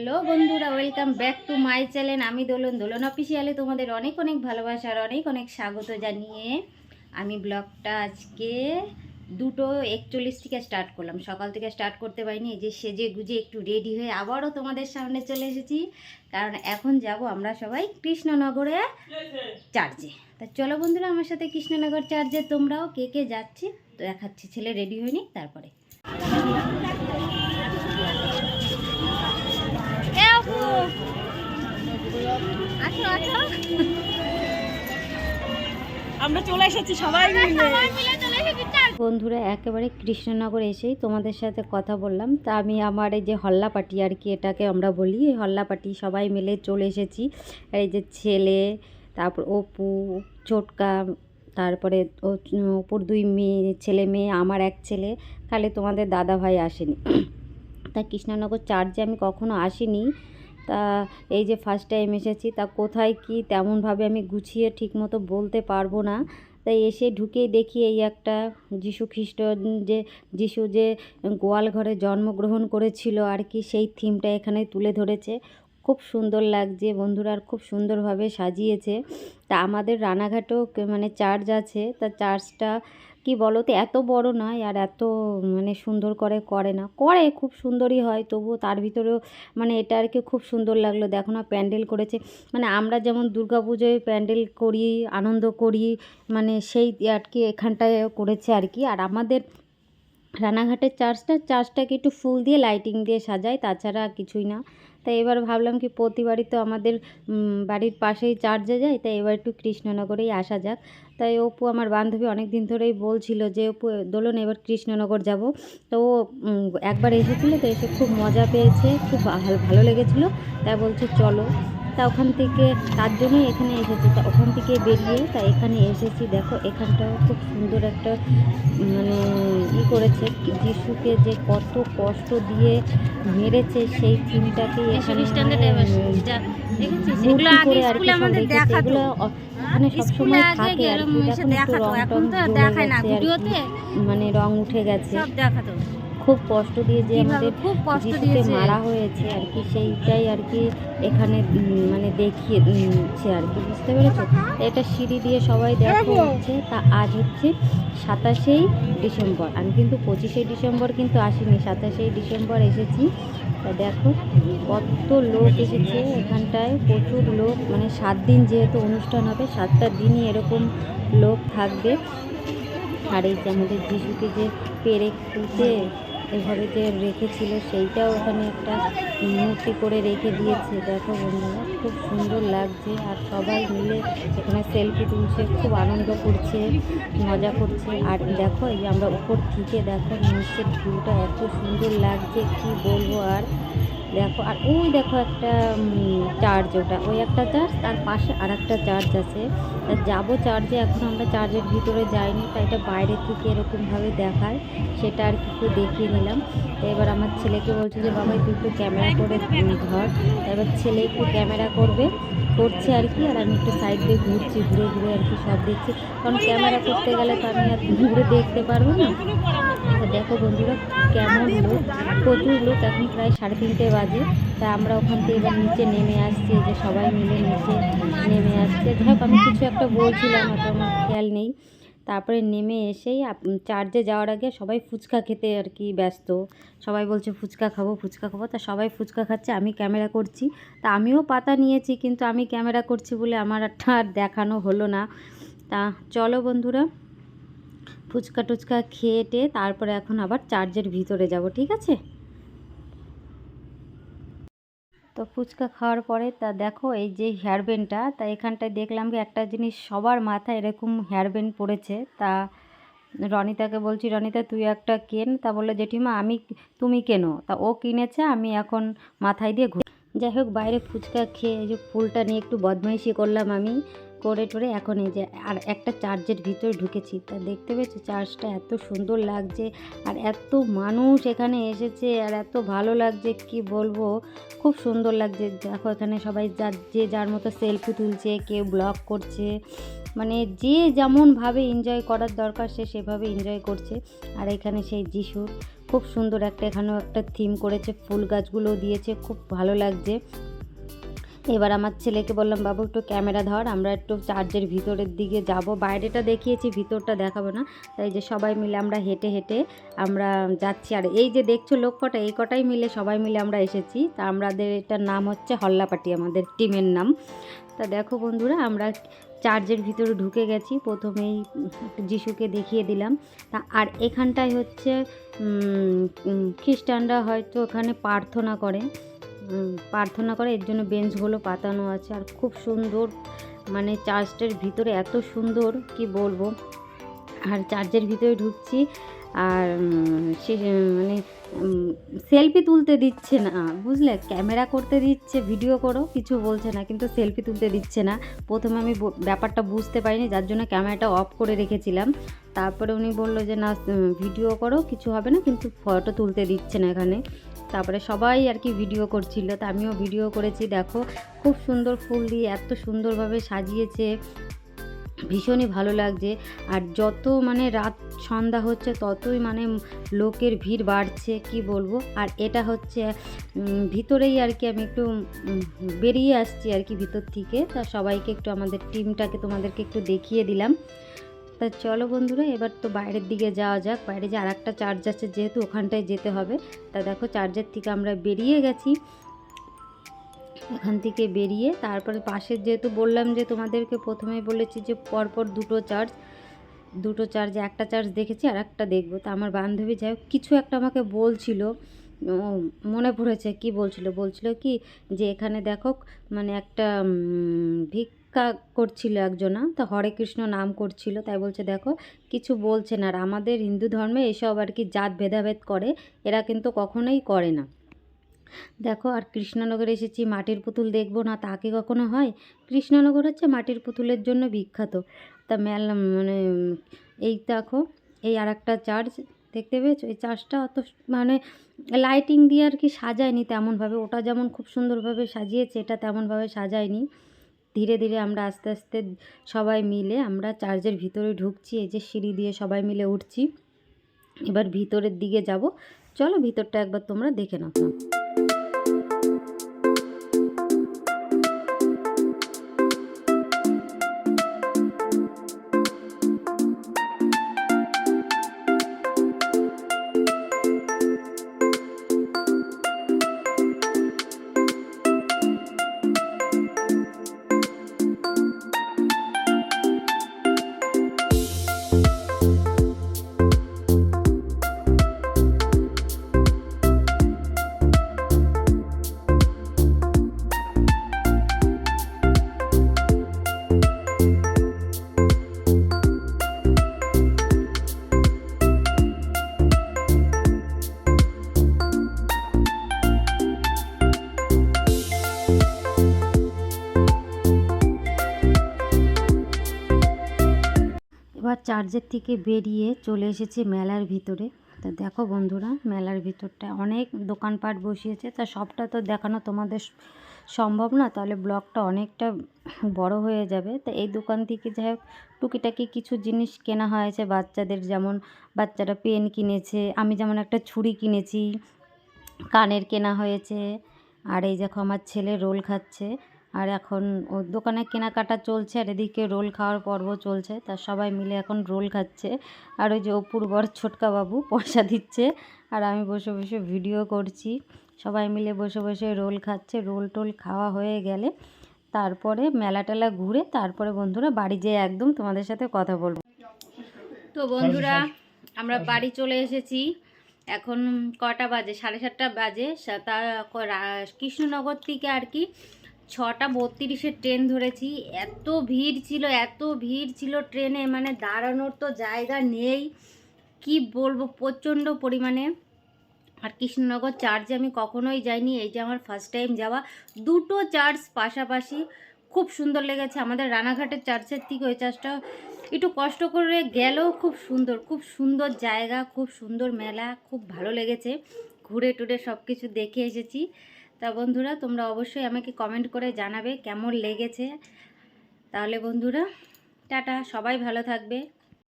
Hello বন্ধুরা welcome back to my channel আমি দোলন। দোলন অফিসিয়ালে তোমাদের অনেক অনেক ভালোবাসা আর অনেক অনেক স্বাগত জানিয়ে আমি ব্লগটা আজকে দুটো একচল্লিশ থেকে স্টার্ট করলাম। সকাল থেকে স্টার্ট করতে পারিনি যে সেজে গুজে একটু রেডি হয়ে আবারও তোমাদের সামনে চলে এসেছি। কারণ এখন যাব আমরা সবাই কৃষ্ণনগরে চার্জে তা চলো বন্ধুরা, আমার সাথে কৃষ্ণনগর চার্জে তোমরাও কে কে যাচ্ছে? তো দেখাচ্ছি, ছেলে রেডি হয়নি, তারপরে এ আপু আসো আসো আমরা চলে এসেছি সবাই বন্ধুরা একেবারে কৃষ্ণনগর এসেই তোমাদের সাথে কথা বললাম। তা আমি আমার এই যে হল্লাপাটি আর কি এটাকে আমরা বলি এই হল্লাপাটি সবাই মিলে চলে এসেছি। আর এই যে ছেলে তারপর অপু ছোটকা তারপরে ও- অপুর দুই মেয়ে ছেলে মেয়ে আমার এক ছেলে। খালি তোমাদের দাদা ভাই আসেনি। তা কৃষ্ণনগর চার্চে আমি কখনো আসিনি তা এই যে ফার্স্ট টাইম এসেছি, তা কোথায় কি, তেমনভাবে আমি গুছিয়ে ঠিকমতো বলতে পারব না। তাই এসে ঢুকেই দেখি এই একটা যিশু খ্রিস্ট যে, যিশু যে গোয়াল ঘরে জন্মগ্রহণ করেছিল আর কি, সেই থিমটা এখানে তুলে ধরেছে। খুব সুন্দর লাগছে বন্ধুরা, আর খুব সুন্দরভাবে সাজিয়েছে। তা আমাদের রানাঘাটেও মানে চার্চ আছে, তা চার্চটা কি বলো তো এত বড় নয় আর এত মানে সুন্দর করে করে না। করে খুব সুন্দরই হয়, তবুও তার ভিতরেও মানে এটা আর কি খুব সুন্দর লাগল। দেখো না, প্যান্ডেল করেছে। মানে আমরা যেমন দুর্গা পুজোয় প্যান্ডেল করি, আনন্দ করি মানে সেই আর কি এখানটায় করেছে আর কি। আর আমাদের রানাঘাটের চার্চটা, চার্চটাকে একটু ফুল দিয়ে, লাইটিং দিয়ে সাজায়, তাছাড়া কিছুই না। তাই এবার ভাবলাম কি প্রতিবারই তো আমাদের বাড়ির পাশেই চার্চে যায় তাই এবার একটু কৃষ্ণনগরেই আসা যাক। তাই অপু আমার বান্ধবী অনেক দিন ধরেই বলছিল যে, অপু, দোলন, এবার কৃষ্ণনগর যাব। তো ও একবার এসেছিল, তো এসে খুব মজা পেয়েছে, খুব ভালো লেগেছিলো। তাই বলছে, চলো। তা ওখান থেকে, তার জন্যই এখানে এসেছি। তা ওখান থেকে বেরিয়ে, তা এখানে এসেছি। দেখো, এখানটাও খুব সুন্দর একটা মানে করেছে যিশুকে যে কত কষ্ট দিয়ে মেরেছে সেই থিমটাকে এখানে এগুলো সবসময় থাকে আর গেছে আর কি। মানে রং উঠে গেছে। সব দেখাতো। খুব কষ্ট দিয়ে যে আমাদের খুব কষ্ট যিশুকে মারা হয়েছে আর কি সেইটাই আর কি এখানে মানে দেখিয়েছে আর কি বুঝতে পেরেছ? এটা সিঁড়ি দিয়ে সবাই দেখো হচ্ছে তা আজ হচ্ছে সাতাশেই ডিসেম্বর। আমি কিন্তু পঁচিশে ডিসেম্বর কিন্তু আসিনি সাতাশেই ডিসেম্বর এসেছি। তা দেখো কত লোক এসেছে এখানটায় প্রচুর লোক মানে সাত দিন যেহেতু অনুষ্ঠান হবে সাতটা দিনই এরকম লোক থাকবে। আর এই যে আমাদের যিশুকে যে পেরে খুঁজে যে রেখেছিল, সেইটাও ওখানে একটা মূর্তি করে রেখে দিয়েছে। দেখো বন্ধুরা, খুব সুন্দর লাগছে আর সবাই মিলে এখানে সেলফি তুলছে, খুব আনন্দ করছে, মজা করছে। আর দেখো, এই যে আমরা উপর থেকে দেখো নিচের ভিউটা এত সুন্দর লাগছে, কি বলব আর? দেখো, আর ওই দেখো একটা চার্জ ওটা। ওই একটা চার্জ তার পাশে আর একটা চার্জ আছে। তা যাব চার্জে এখন আমরা চার্জের ভিতরে যাইনি তাই এটা বাইরে থেকে এরকমভাবে দেখায়, সেটা আর কি একটু দেখিয়ে নিলাম। তো এবার আমার ছেলেকে বলছে যে, বাবা তুই একটু ক্যামেরা করে ধর। এবার ছেলে একটু ক্যামেরা করবে, করছে আর কি, আর আমি একটু সাইড দিয়ে ঘুরছি, ঘুরে ঘুরে আর কি সব দেখছি। কারণ ক্যামেরা করতে গেলে তো আমি আর ঘুরে দেখতে পারব না। দেখো বন্ধুরা কেমন লোক, প্রচুর লোক, এখন প্রায় সাড়ে তিনটে বাজে। তা আমরা ওখান থেকে এবার নিচে নেমে আসছি যে সবাই মিলে নিচে নেমে আসছে। যাই হোক, আমি কিছু একটা বলছিলাম হয়তো আমার খেয়াল নেই। তারপরে নেমে এসেই চার্জে যাওয়ার আগে সবাই ফুচকা খেতে আর কি ব্যস্ত। সবাই বলছে, ফুচকা খাব ফুচকা খাব। তা সবাই ফুচকা খাচ্ছে, আমি ক্যামেরা করছি। তা আমিও পাতা নিয়েছি, কিন্তু আমি ক্যামেরা করছি বলে আমার আর দেখানো হলো না। তা চলো বন্ধুরা ফুচকা টুচকা খেয়ে তারপরে এখন আবার চার্জের ভিতরে যাব, ঠিক আছে? তো ফুচকা খাওয়ার পরে তা দেখো, এই যে হেয়ার ব্যান্ডটা, তা এখানটায় দেখলাম কি একটা জিনিস সবার মাথায় এরকম হেয়ার ব্যান্ড পড়েছে। তা রনিতাকে বলছি, রনিতা, তুই একটা কেন? তা বলল, জেঠিমা, আমি তুমি কেন? তা ও কিনেছে, আমি এখন মাথায় দিয়ে ঘুর যাই হোক, বাইরে ফুচকা খেয়ে এই যে ফুলটা নিয়ে একটু বদমাইশি করলাম আমি। করে টোরে এখন এই যে আর একটা চার্চের ভিতরে ঢুকেছি। তা দেখতে পেয়েছ? চার্চটা এত সুন্দর লাগছে আর এত মানুষ এখানে এসেছে আর এত ভালো লাগছে, কি বলব? খুব সুন্দর লাগছে। দেখো এখানে সবাই যার যে যার মতো সেলফি তুলছে, কেউ ব্লগ করছে। মানে যে যেমনভাবে এনজয় করার দরকার, সে সেভাবে এনজয় করছে। আর এখানে সেই যিশুর খুব সুন্দর একটা এখানেও একটা থিম করেছে, ফুল গাছগুলো দিয়েছে, খুব ভালো লাগছে। এবার আমার ছেলেকে বললাম, বাবু, একটু ক্যামেরা ধর, আমরা একটু চার্চের ভিতরের দিকে যাব। বাইরেটা দেখিয়েছি, ভিতরটা দেখাবো না। তাই যে সবাই মিলে আমরা হেঁটে হেঁটে আমরা যাচ্ছি। আর এই যে দেখছ লোক কটা, এই কটাই মিলে সবাই মিলে আমরা এসেছি। তা আমাদের এটার নাম হচ্ছে হল্লাপাটি, আমাদের টিমের নাম। তা দেখো বন্ধুরা, আমরা চার্চের ভিতরে ঢুকে গেছি। প্রথমেই যিশুকে দেখিয়ে দিলাম। তা আর এখানটায় হচ্ছে খ্রিস্টানরা হয়তো ওখানে প্রার্থনা করে। প্রার্থনা করে, এর জন্য বেঞ্চগুলো পাতানো আছে। আর খুব সুন্দর মানে চার্চটার ভিতরে এত সুন্দর, কি বলব? আর চার্চের ভিতরে ঢুকছি, আর সে মানে সেলফি তুলতে দিচ্ছে না। বুঝলে? ক্যামেরা করতে দিচ্ছে, ভিডিও করো, কিছু বলছে না, কিন্তু সেলফি তুলতে দিচ্ছে না। প্রথমে আমি ব্যাপারটা বুঝতে পারিনি, যার জন্য ক্যামেরাটা অফ করে রেখেছিলাম। তারপরে উনি বলল যে, না ভিডিও করো, কিছু হবে না, কিন্তু ফটো তুলতে দিচ্ছে না এখানে। তারপরে সবাই আর কি ভিডিও করছিল, তা আমিও ভিডিও করেছি, দেখো, খুব সুন্দর ফুল দিয়ে এত সুন্দরভাবে সাজিয়েছে, ভীষণই ভালো লাগছে, আর যত মানে রাত সন্ধ্যা হচ্ছে, ততই মানে লোকের ভিড় বাড়ছে, কি বলব? আর এটা হচ্ছে ভিতরেই আর কি আমি একটু বেরিয়ে আসছি আর কি ভিতর থেকে, তা সবাইকে একটু আমাদের টিমটাকে তোমাদেরকে একটু দেখিয়ে দিলাম। তা চলো বন্ধুরা, এবার তো বাইরের দিকে যাওয়া যাক। বাইরে যে আর একটা চার্জ আছে, যেহেতু ওখানটায় যেতে হবে। তা দেখো চার্জের থেকে আমরা বেরিয়ে গেছি। এখান থেকে বেরিয়ে তারপরে পাশের যেহেতু বললাম যে তোমাদেরকে প্রথমে বলেছি যে পরপর দুটো চার্জ দুটো চার্জ একটা চার্জ দেখেছি আর একটা দেখব। তা আমার বান্ধবী যাই হোক, কিছু একটা আমাকে বলছিল। মনে পড়েছে কি বলছিল? বলছিল কি যে এখানে দেখো মানে একটা ভিক্ষা করছিল একজনা, তা হরে কৃষ্ণ নাম করছিল, তাই বলছে দেখো, কিছু বলছে না। আর আমাদের হিন্দু ধর্মে এসব আর কি জাত ভেদাভেদ করে, এরা কিন্তু কখনোই করে না। দেখো, আর কৃষ্ণনগরে এসেছি, মাটির পুতুল দেখব না, তা কি কখনো হয়? কৃষ্ণনগর হচ্ছে মাটির পুতুলের জন্য বিখ্যাত। তা মেলা মানে এই দেখো, এই আর একটা চার্চ দেখতে পেয়েছ? এই চার্চটা অত মানে লাইটিং দিয়ে আর কি সাজায়নি তেমনভাবে। ওটা যেমন খুব সুন্দরভাবে সাজিয়েছে, এটা তেমনভাবে সাজায়নি। ধীরে ধীরে আমরা আস্তে আস্তে সবাই মিলে আমরা চার্জের ভিতরে ঢুকছি, এই যে সিঁড়ি দিয়ে সবাই মিলে উঠছি। এবার ভিতরের দিকে যাব। চলো ভিতরটা একবার তোমরা দেখে নাও। এবার চার্চের থেকে বেরিয়ে চলে এসেছি মেলার ভিতরে। তা দেখো বন্ধুরা, মেলার ভিতরটা অনেক দোকানপাট বসিয়েছে। তা সবটা তো দেখানো তোমাদের সম্ভব না, তাহলে ব্লগটা অনেকটা বড় হয়ে যাবে। তা এই দোকান থেকে যাই হোক, টুকিটাকি কিছু জিনিস কেনা হয়েছে বাচ্চাদের, যেমন বাচ্চারা পেন কিনেছে, আমি যেমন একটা ছুরি কিনেছি, কানের কেনা হয়েছে, আর এই দেখো আমার ছেলে রোল খাচ্ছে। আর এখন ওর দোকানে কেনাকাটা চলছে আর এদিকে রোল খাওয়ার পর্ব চলছে। তা সবাই মিলে এখন রোল খাচ্ছে। আর ওই যে অপুর বর ছোটকা বাবু পয়সা দিচ্ছে। আর আমি বসে বসে ভিডিও করছি। সবাই মিলে বসে বসে রোল খাচ্ছে। রোল টোল খাওয়া হয়ে গেলে তারপরে মেলা টেলা ঘুরে তারপরে বন্ধুরা বাড়ি যেয়ে একদম তোমাদের সাথে কথা বলব। তো বন্ধুরা, আমরা বাড়ি চলে এসেছি। এখন কটা বাজে? সাড়ে সাতটা বাজে। তা কৃষ্ণনগর থেকে আর কি ছটা বত্রিশের ট্রেন ধরেছি। এত ভিড় ছিল, এত ভিড় ছিল ট্রেনে মানে দাঁড়ানোর তো জায়গা নেই। কি বলব, প্রচণ্ড পরিমাণে। আর কৃষ্ণনগর চার্চে আমি কখনোই যাইনি, এই যে আমার ফার্স্ট টাইম যাওয়া। দুটো চার্চ পাশাপাশি খুব সুন্দর লেগেছে। আমাদের রানাঘাটের চার্চের থেকে ওই চার্চটা একটু কষ্ট করে গেলেও খুব সুন্দর খুব সুন্দর জায়গা, খুব সুন্দর মেলা, খুব ভালো লেগেছে। ঘুরে টুরে সব কিছু দেখে এসেছি। তা বন্ধুরা, তোমরা অবশ্যই আমাকে কমেন্ট করে জানাবে কেমন লেগেছে। তাহলে বন্ধুরা, টাটা, সবাই ভালো থাকবে।